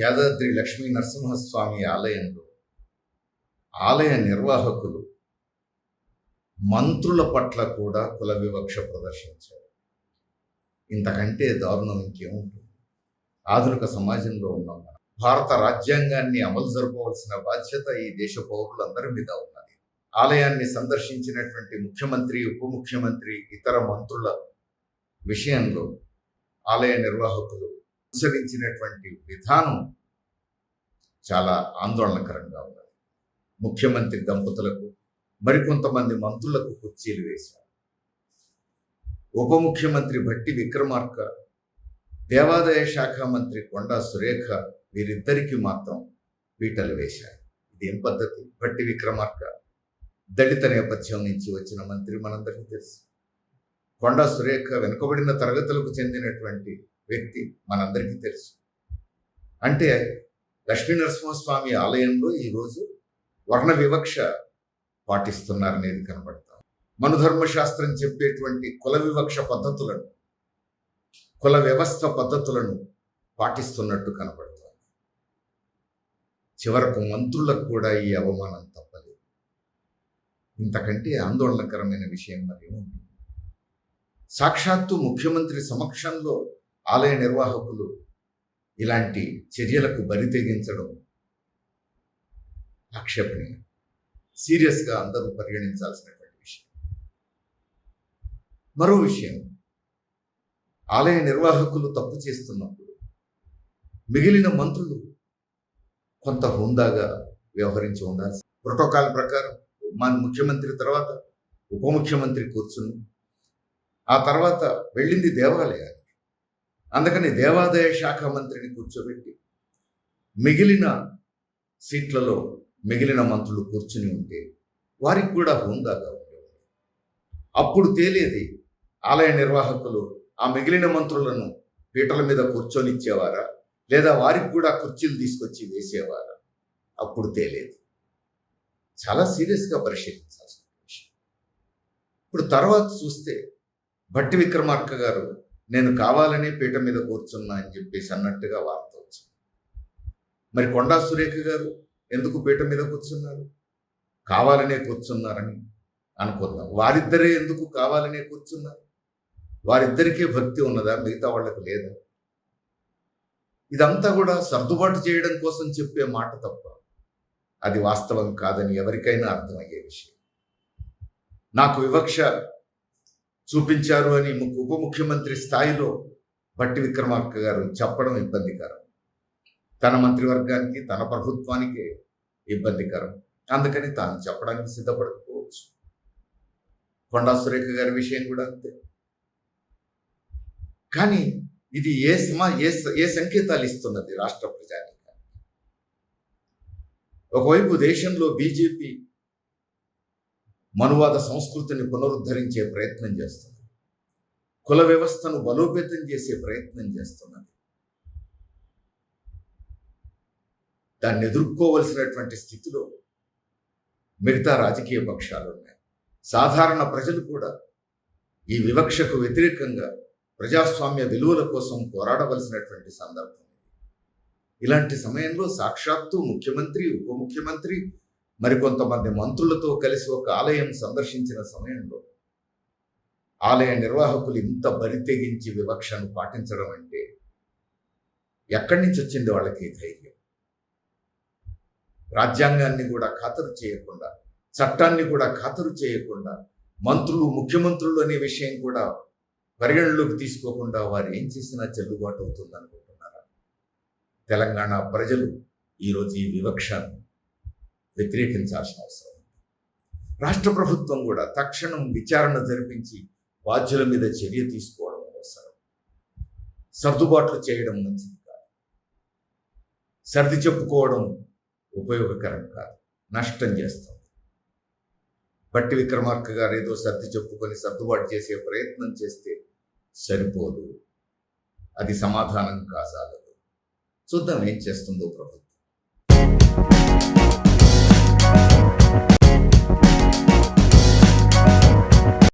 యాదాద్రి లక్ష్మీ నరసింహస్వామి ఆలయంలో ఆలయ నిర్వాహకులు మంత్రుల పట్ల కూడా కుల వివక్ష ప్రదర్శించారు. ఇంతకంటే దారుణం ఇంకేముంటుంది? ఆధునిక సమాజంలో ఉన్నాం మనం. భారత రాజ్యాంగాన్ని అమలు జరపవలసిన బాధ్యత ఈ దేశ పౌరులందరి మీద ఉన్నది. ఆలయాన్ని సందర్శించినటువంటి ముఖ్యమంత్రి ఉప ముఖ్యమంత్రి ఇతర మంత్రుల విషయంలో ఆలయ నిర్వాహకులు అనుసరించినటువంటి విధానం చాలా ఆందోళనకరంగా ఉన్నది. ముఖ్యమంత్రి దంపతులకు మరికొంతమంది మంత్రులకు కుర్చీలు వేశారు. ఉప ముఖ్యమంత్రి భట్టి విక్రమార్క దేవాదాయ శాఖ మంత్రి కొండా సురేఖ వీరిద్దరికీ మాత్రం పీటలు వేశారు. ఇదేం పద్ధతి? భట్టి విక్రమార్క దళిత నేపథ్యం నుంచి వచ్చిన మంత్రి మనందరికీ తెలుసు. కొండా సురేఖ వెనుకబడిన తరగతులకు చెందినటువంటి వ్యక్తి మనందరికీ తెలుసు. అంటే లక్ష్మీ నరసింహస్వామి ఆలయంలో ఈరోజు వర్ణ వివక్ష పాటిస్తున్నారనేది కనబడతాం. మనుధర్మశాస్త్రం చెప్పేటువంటి కుల వివక్ష పద్ధతులను కుల వ్యవస్థ పద్ధతులను పాటిస్తున్నట్టు కనబడుతోంది చివరకు మంత్రులకు కూడా ఈ అవమానం తప్పలేదు. ఇంతకంటే ఆందోళనకరమైన విషయం మరి ఉంటుంది సాక్షాత్తు ముఖ్యమంత్రి సమక్షంలో ఆలయ నిర్వాహకులు ఇలాంటి చర్యలకు బరి తెగించడం ఆక్షేపణీయం. సీరియస్గా అందరూ పరిగణించాల్సినటువంటి విషయం. మరో విషయం ఆలయ నిర్వాహకులు తప్పు చేస్తున్నప్పుడు మిగిలిన మంత్రులు కొంత హుందాగా వ్యవహరించి ఉండాల్సి ప్రోటోకాల్ ప్రకారం మన ముఖ్యమంత్రి తర్వాత ఉప ముఖ్యమంత్రి కూర్చుని ఆ తర్వాత వెళ్ళింది దేవాలయాలు. అందుకని దేవాదాయ శాఖ మంత్రిని కూర్చోబెట్టి మిగిలిన సీట్లలో మిగిలిన మంత్రులు కూర్చుని ఉంటే వారికి కూడా హుందాగా ఉండేవాడు అప్పుడు తేలేది ఆలయ నిర్వాహకులు ఆ మిగిలిన మంత్రులను పీటల మీద కూర్చొనిచ్చేవారా? లేదా వారికి కూడా కుర్చీలు తీసుకొచ్చి వేసేవారా? అప్పుడు తేలేదు. చాలా సీరియస్గా పరిశీలించాల్సిన విషయం. ఇప్పుడు తర్వాత చూస్తే భట్టి విక్రమార్క గారు నేను కావాలనే పీట మీద కూర్చున్నా అని చెప్పేసి అన్నట్టుగా వార్త వచ్చింది. మరి కొండా సురేఖ గారు ఎందుకు పీట మీద కూర్చున్నారు? కావాలనే కూర్చున్నారని అనుకుందాం. వారిద్దరే ఎందుకు కావాలనే కూర్చున్నారు? వారిద్దరికీ భక్తి ఉన్నదా? మిగతా వాళ్ళకు లేదా? ఇదంతా కూడా సర్దుబాటు చేయడం కోసం చెప్పే మాట తప్ప అది వాస్తవం కాదని ఎవరికైనా అర్థమయ్యే విషయం. నాకు వివక్ష చూపించారు అని ఉప ముఖ్యమంత్రి స్థాయిలో భట్టి విక్రమార్క గారు చెప్పడం ఇబ్బందికరం. తన మంత్రివర్గానికి తన ప్రభుత్వానికి ఇబ్బందికరం. అందుకని తాను చెప్పడానికి సిద్ధపడకపోవచ్చు. కొండా సురేఖ గారి విషయం కూడా అంతే. కానీ ఇది ఏ సమా ఏ ఏ సంకేతాలు ఇస్తున్నది రాష్ట్ర ప్రజానికి ఒకవైపు దేశంలో బీజేపీ మనువాద సంస్కృతిని పునరుద్ధరించే ప్రయత్నం చేస్తున్నది కుల వ్యవస్థను బలోపేతం చేసే ప్రయత్నం చేస్తున్నది. దాన్ని ఎదుర్కోవలసినటువంటి స్థితిలో మిగతా రాజకీయ పక్షాలు ఉన్నాయి. సాధారణ ప్రజలు కూడా ఈ వివక్షకు వ్యతిరేకంగా ప్రజాస్వామ్య విలువల కోసం పోరాడవలసినటువంటి సందర్భం ఇలాంటి సమయంలో సాక్షాత్తు ముఖ్యమంత్రి ఉప ముఖ్యమంత్రి మరికొంతమంది మంత్రులతో కలిసి ఒక ఆలయం సందర్శించిన సమయంలో ఆలయ నిర్వాహకులు ఇంత బరి తెగించి వివక్షను పాటించడం అంటే ఎక్కడి నుంచి వచ్చింది వాళ్ళకి ధైర్యం? రాజ్యాంగాన్ని కూడా ఖాతరు చేయకుండా చట్టాన్ని కూడా ఖాతరు చేయకుండా మంత్రులు ముఖ్యమంత్రులు అనే విషయం కూడా పరిగణలోకి తీసుకోకుండా వారు ఏం చేసినా చెల్లుబాటు అవుతుంది అనుకుంటున్నారా తెలంగాణ ప్రజలు ఈరోజు ఈ వివక్షను వ్యతిరేకించాల్సిన అవసరం రాష్ట్ర ప్రభుత్వం కూడా తక్షణం విచారణ జరిపించి బాధ్యుల మీద చర్య తీసుకోవడం అవసరం. సర్దుబాట్లు చేయడం మంచిది కాదు. సర్ది చెప్పుకోవడం ఉపయోగకరం కాదు. నష్టం చేస్తుంది బట్టి విక్రమార్క గారు ఏదో సర్ది చెప్పుకొని సర్దుబాటు చేసే ప్రయత్నం చేస్తే సరిపోదు. అది సమాధానం కాజాలదు. చూద్దాం ఏం చేస్తుందో ప్రభుత్వం.